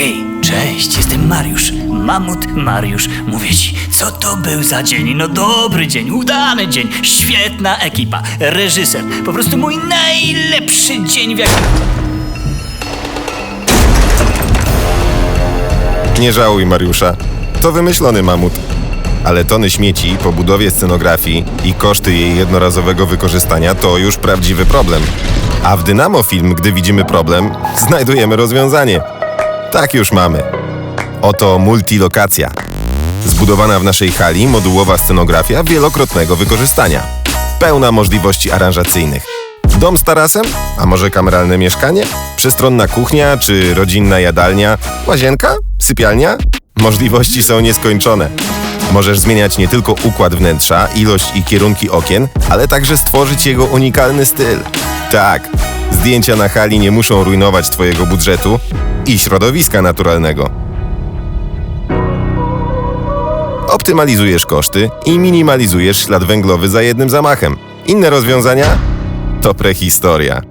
Hej, cześć, jestem Mariusz. Mamut Mariusz. Mówię ci, co to był za dzień? No dobry dzień, udany dzień, świetna ekipa, reżyser. Po prostu mój najlepszy dzień w jakim... Nie żałuj, Mariusza. To wymyślony mamut. Ale tony śmieci po budowie scenografii i koszty jej jednorazowego wykorzystania to już prawdziwy problem. A w Dynamo Film, gdy widzimy problem, znajdujemy rozwiązanie. Tak już mamy. Oto multilokacja. Zbudowana w naszej hali modułowa scenografia wielokrotnego wykorzystania. Pełna możliwości aranżacyjnych. Dom z tarasem? A może kameralne mieszkanie? Przystronna kuchnia czy rodzinna jadalnia? Łazienka? Sypialnia? Możliwości są nieskończone. Możesz zmieniać nie tylko układ wnętrza, ilość i kierunki okien, ale także stworzyć jego unikalny styl. Tak, zdjęcia na hali nie muszą rujnować Twojego budżetu i środowiska naturalnego. Optymalizujesz koszty i minimalizujesz ślad węglowy za jednym zamachem. Inne rozwiązania to prehistoria.